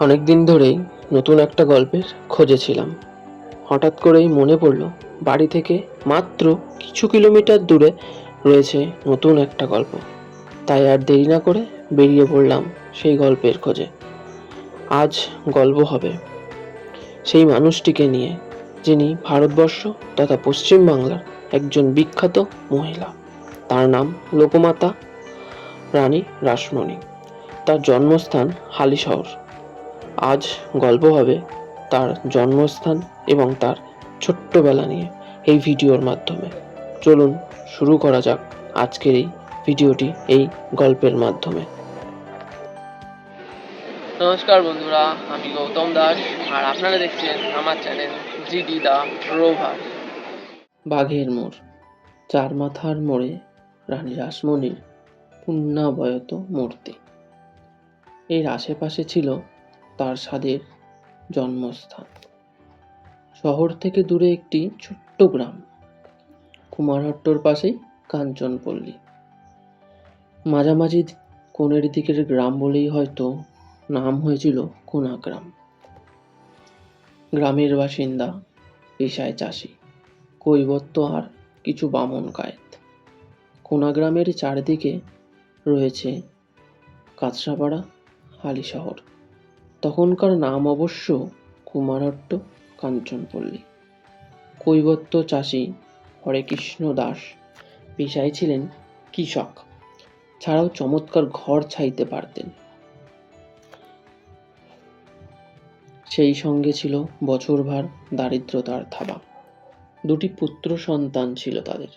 অনেক দিন ধরেই নতুন একটা গল্পের খোঁজে ছিলাম। হঠাৎ করেই মনে পড়ল, বাড়ি থেকে মাত্র কিছু কিলোমিটার দূরে রয়েছে নতুন একটা গল্প। তাই আর দেরি না করে বেরিয়ে পড়লাম সেই গল্পের খোঁজে। আজ গল্প হবে সেই মানুষটিকে নিয়ে, যিনি ভারতবর্ষ তথা পশ্চিম বাংলার একজন বিখ্যাত মহিলা। তার নাম লোকমাতা রানী রাসমণি। তার জন্মস্থান হালিশহর। আজ গল্প হবে তার জন্মস্থান এবং তার ছোট্টবেলা নিয়ে এই ভিডিওর মাধ্যমে। চলুন শুরু করা যাক আজকের এই ভিডিওটি এই গল্পের মাধ্যমে। নমস্কার বন্ধুরা আমি গৌতম দাস আর আপনারা দেখছেন আমার চ্যানেল জিডি দা রোভার বাঘের মোড় চার মাথার মোড়ে রানী রাসমণির পুণ্যাবয়ত মূর্তি। এর আশেপাশে ছিল তার স্বাদের জন্মস্থান। শহর থেকে দূরে একটি ছোট্ট গ্রাম, কুমারহট্টর পাশেই কাঞ্চনপল্লী। মাঝামাঝি কোণের দিকের গ্রাম বলেই হয়তো নাম হয়েছিল কোনা গ্রাম গ্রামের বাসিন্দা পেশায় চাষি, কৈবত্য আর কিছু বামন কায়েত। কোনা গ্রামের চারদিকে রয়েছে কাঁচরাপাড়া, হালিশহর। তখনকার নাম অবশ্য কুমারহট্ট কাঞ্চনপল্লী। কৈবত্য চাষি হরেকৃষ্ণ দাস পেশায় ছিলেন কৃষক। ছাড়াও চমৎকার ঘর ছাইতে পারতেন। সেই সঙ্গে ছিল বছরভার দারিদ্রতার থাবা। দুটি পুত্র সন্তান ছিল তাদের।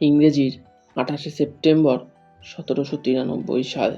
ইংরেজির আঠাশে সেপ্টেম্বর সতেরোশো তিরানব্বই সালে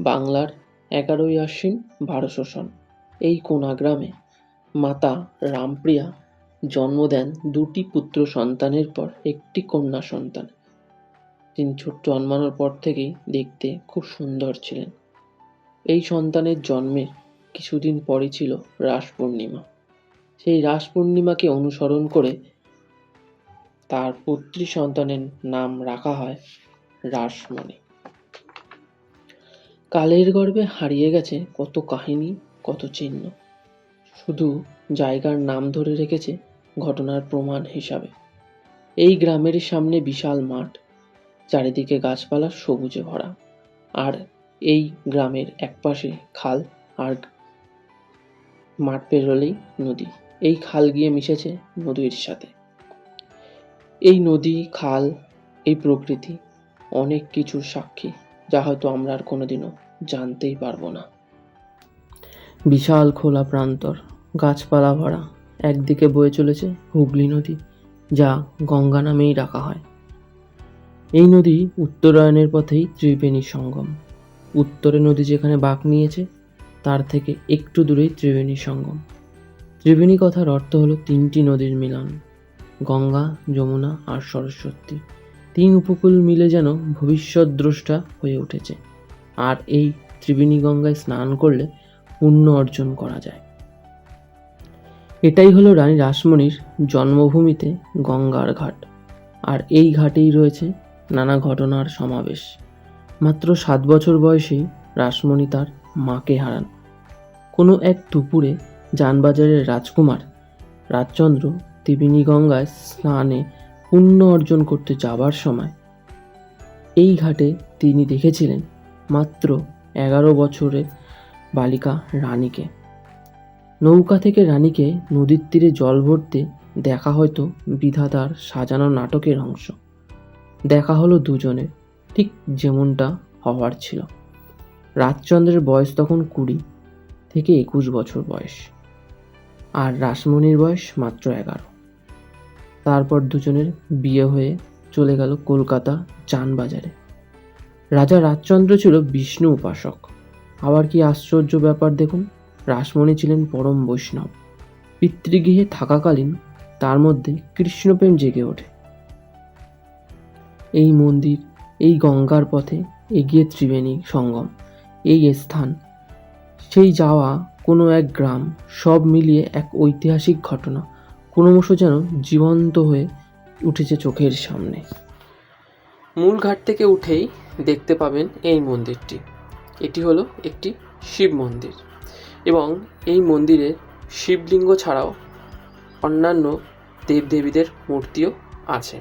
বাংলার এগারোই আশ্বিন বারোশো সন এই কোনা গ্রামে মাতা রামপ্রিয়া জন্ম দেন দুটি পুত্র সন্তানের পর, একটি কন্যা সন্তান। তিনি ছোট জন্মানোর পর থেকেই দেখতে খুব সুন্দর ছিলেন। এই সন্তানের জন্মের কিছুদিন পরই ছিল রাস পূর্ণিমা। সেই রাস পূর্ণিমাকে অনুসরণ করে তার পুত্রী সন্তানের নাম রাখা হয় রাসমণি। কালের গর্ভে হারিয়ে গেছে কত কাহিনী, কত চিহ্ন। শুধু জায়গার নাম ধরে রেখেছে ঘটনার প্রমাণ হিসাবে। এই গ্রামের সামনে বিশাল মাঠ, চারিদিকে গাছপালা সবুজে ভরা। আর এই গ্রামের একপাশে খাল আর মাঠ পেরোলেই নদী। এই খাল গিয়ে মিশেছে নদীর সাথে। এই নদী, খাল, এই প্রকৃতি অনেক কিছুর সাক্ষী। যা হয়তো আমরা আর কোনোদিনও জানতেই পারব না। বিশাল খোলা প্রান্তর, গাছপালা ভরা, একদিকে বয়ে চলেছে হুগলি নদী, যা গঙ্গা নামেই ডাকা হয়। এই নদী উত্তরায়ণের পথেই ত্রিবেণী সঙ্গম। উত্তরে নদী যেখানে বাঁক নিয়েছে, তার থেকে একটু দূরেই ত্রিবেণী সঙ্গম। ত্রিবেণী কথার অর্থ হলো তিনটি নদীর মিলন, গঙ্গা, যমুনা আর সরস্বতী। তিন উপকূল মিলে যেন ভবিষ্যৎ দ্রষ্টা হয়ে উঠেছে। আর এই ত্রিবেণী গঙ্গায় স্নান করলে পুণ্য অর্জন করা যায়। এটাই হলো রানী রাসমণির জন্মভূমিতে গঙ্গার ঘাট। আর এই ঘাটেই রয়েছে নানা ঘটনার সমাবেশ। মাত্র সাত বছর বয়সেই রাসমণি তার মাকে হারান। কোনো এক দুপুরে যানবাজারের রাজকুমার রাজচন্দ্র ত্রিবেণী গঙ্গায় স্নানে পুণ্য অর্জন করতে যাবার সময়। এই ঘাটে তিনি দেখেছিলেন মাত্র এগারো বছরের বালিকা রানীকে। নৌকা থেকে রানীকে নদীর তীরে জল ভরতে দেখা হয়তো বিধাতার সাজানো নাটকের অংশ। দেখা হলো দুজনের, ঠিক যেমনটা হওয়ার ছিল। রাজচন্দ্রের বয়স তখন কুড়ি থেকে একুশ বছর বয়স। আর রাসমণির বয়স মাত্র এগারো। তারপর দুজনের বিয়ে হয়ে চলে গেল কলকাতা চানবাজারে। রাজা রাজচন্দ্র ছিল বিষ্ণু উপাসক। আবার কি আশ্চর্য ব্যাপার দেখুন, রাসমণি ছিলেন পরম বৈষ্ণব। পিতৃগৃহে থাকাকালীন তার মধ্যে কৃষ্ণপ্রেম জেগে ওঠে। এই মন্দির, এই গঙ্গার পথে এগিয়ে ত্রিবেণী সঙ্গম, এই স্থান, সেই যাওয়া কোনো এক গ্রাম সব মিলিয়ে এক ঐতিহাসিক ঘটনা। ক্রমশ যেন জীবন্ত হয়ে উঠেছে চোখের সামনে। মূল ঘাট থেকে উঠেই দেখতে পাবেন এই মন্দিরটি। এটি হলো একটি শিব মন্দির এবং এই মন্দিরে শিবলিঙ্গ ছাড়াও অন্যান্য দেবদেবীদের মূর্তিও আছে।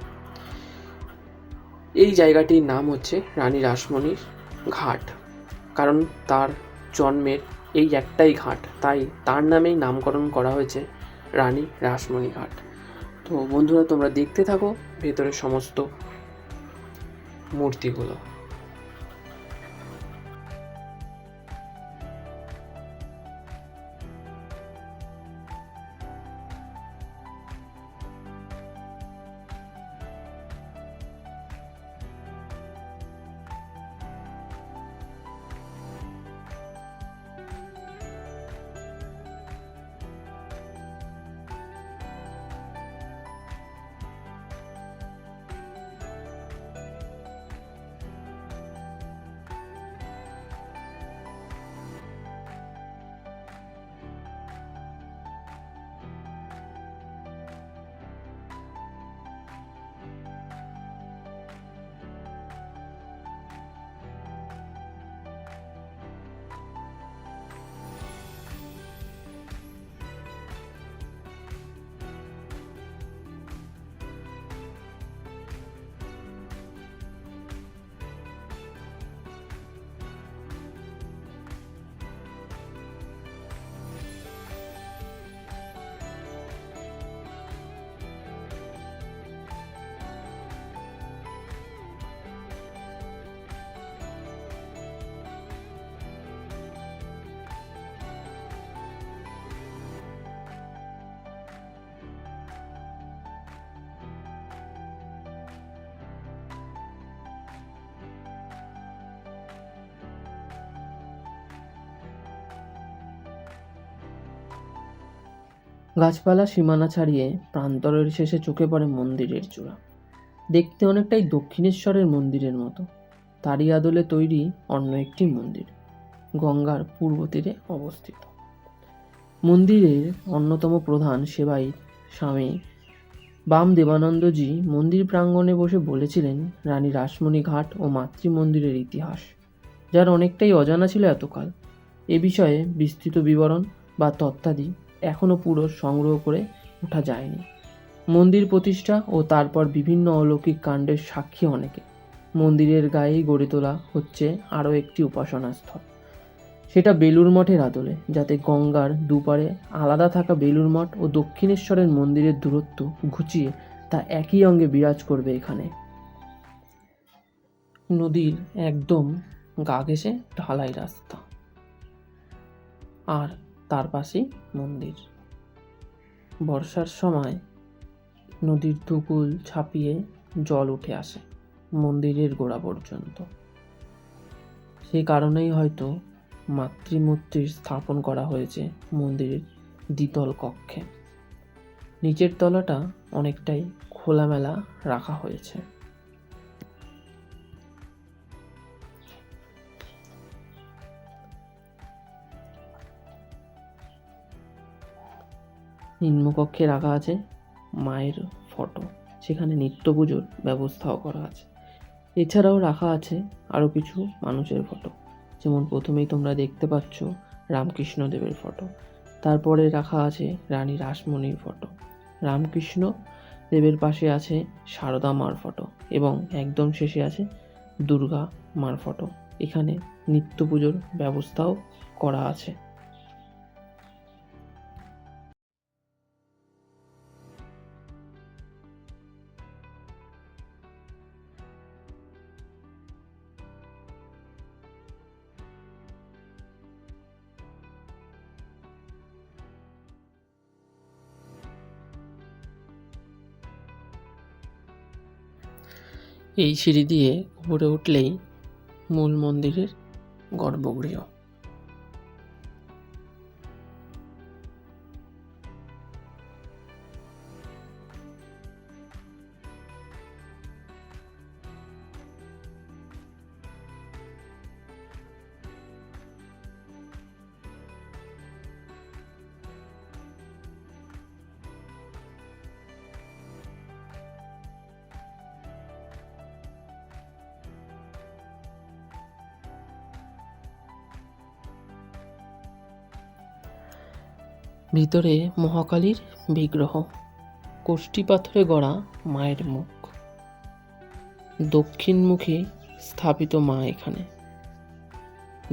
এই জায়গাটির নাম হচ্ছে রানী রাসমণির ঘাট কারণ তার জন্মের এই একটাই ঘাট। তাই তার নামেই নামকরণ করা হয়েছে রানী রাসমণি ঘাট তো বন্ধুরা তোমরা দেখতে থাকো ভেতরের সমস্ত মূর্তিগুলো। গাছপালা সীমানা ছাড়িয়ে প্রান্তরের শেষে চোখে পড়ে মন্দিরের চূড়া। দেখতে অনেকটাই দক্ষিণেশ্বরের মন্দিরের মতো। তারই আদলে তৈরি অন্য একটি মন্দির, গঙ্গার পূর্ব তীরে অবস্থিত। মন্দিরের অন্যতম প্রধান সেবাই স্বামী বাম দেবানন্দজি মন্দির প্রাঙ্গণে বসে বলেছিলেন, রানী রাসমণি ঘাট ও মাতৃ মন্দিরের ইতিহাস, যার অনেকটাই অজানা ছিল এতকাল, এ বিষয়ে বিস্তৃত বিবরণ বা তত্ত্বাদি এখনও পুরো সংগ্রহ করে ওঠা যায়নি। মন্দির প্রতিষ্ঠা ও তারপর বিভিন্ন অলৌকিক কাণ্ডের সাক্ষী অনেকে। মন্দিরের গায়েই গড়ে তোলা হচ্ছে আরও একটি উপাসনা স্থল সেটা বেলুর মঠের আদলে, যাতে গঙ্গার দুপারে আলাদা থাকা বেলুর মঠ ও দক্ষিণেশ্বরের মন্দিরের দূরত্ব ঘুচিয়ে তা একই অঙ্গে বিরাজ করবে এখানে। নদীর একদম গা ঘেঁষে ঢালাই রাস্তা। আর তার পাশেই মন্দির। বর্ষার সময় নদীর দুকুল ছাপিয়ে জল উঠে আসে মন্দিরের গোড়া পর্যন্ত। সেই কারণেই হয়তো মাতৃমূর্তির স্থাপন করা হয়েছে মন্দিরের দ্বিতল কক্ষে। নিচের তলাটা অনেকটাই খোলামেলা রাখা হয়েছে। নিম্নকক্ষে রাখা আছে মায়ের ফটো। সেখানে নিত্য পুজোর ব্যবস্থাও করা আছে। এছাড়াও রাখা আছে আরও কিছু মানুষের ফটো। যেমন প্রথমেই তোমরা দেখতে পাচ্ছ রামকৃষ্ণ দেবের ফটো। তারপরে রাখা আছে রানী রাসমণির ফটো। রামকৃষ্ণ দেবের পাশে আছে সারদা মার ফটো এবং একদম শেষে আছে দুর্গা মার ফটো। এখানে নিত্য পুজোর ব্যবস্থাও করা আছে। এই সিঁড়ি দিয়ে উপরে উঠলেই মূল মন্দিরের গর্ভগৃহ। ভিতরে মহাকালীর বিগ্রহ। কোষ্ঠী পাথরে গড়া মায়ের মুখ। দক্ষিণমুখী স্থাপিত মা এখানে।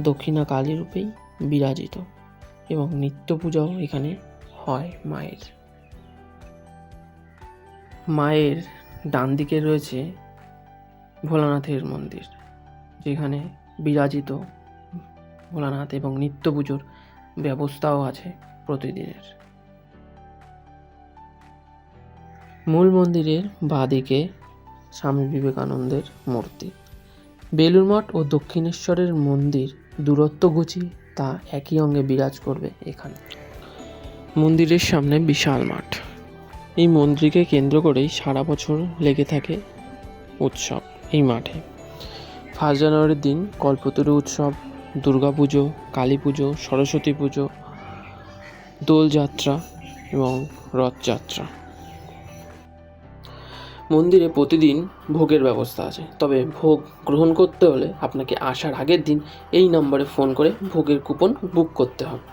দক্ষিণা কালী রূপেই বিরাজিত এবং নিত্য পূজাও এখানে হয় মায়ের। মায়ের ডান দিকে রয়েছে ভোলানাথের মন্দির, যেখানে বিরাজিত ভোলানাথ এবং নিত্য পুজোর ব্যবস্থাও আছে। প্রতিদিনের। মূল মন্দিরের বাঁদিকে স্বামী বিবেকানন্দের মূর্তি। বেলুর মঠ ও দক্ষিণেশ্বরের মন্দির দূরত্ব ঘুচিয়ে তা একই অঙ্গে বিরাজ করবে এখানে। মন্দিরের সামনে বিশাল মাঠ। এই মন্দিরকে কেন্দ্র করেই সারা বছর লেগে থাকে উৎসব এই মাঠে। ফার্স্ট জানুয়ারির দিন কল্পতরু উৎসব দুর্গা পুজো কালী পুজো সরস্বতী পুজো দোলযাত্রা এবং রথযাত্রা। মন্দিরে প্রতিদিন ভোগের ব্যবস্থা আছে। তবে ভোগ গ্রহণ করতে হলে আপনাকে আসার আগের দিন এই নম্বরে ফোন করে ভোগের কুপন বুক করতে হবে।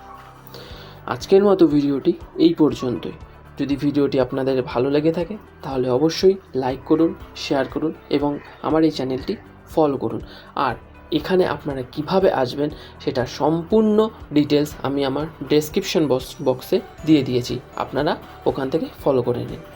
আজকের মতো ভিডিওটি এই পর্যন্তই। যদি ভিডিওটি আপনাদের ভালো লেগে থাকে, তাহলে অবশ্যই লাইক করুন, শেয়ার করুন এবং আমার এই চ্যানেলটি ফলো করুন। আর এখানে আপনারা কীভাবে আসবেন সেটা সম্পূর্ণ ডিটেলস আমি আমার ডেসক্রিপশন বক্সে দিয়ে দিয়েছি। আপনারা ওখান থেকে ফলো করে নিন।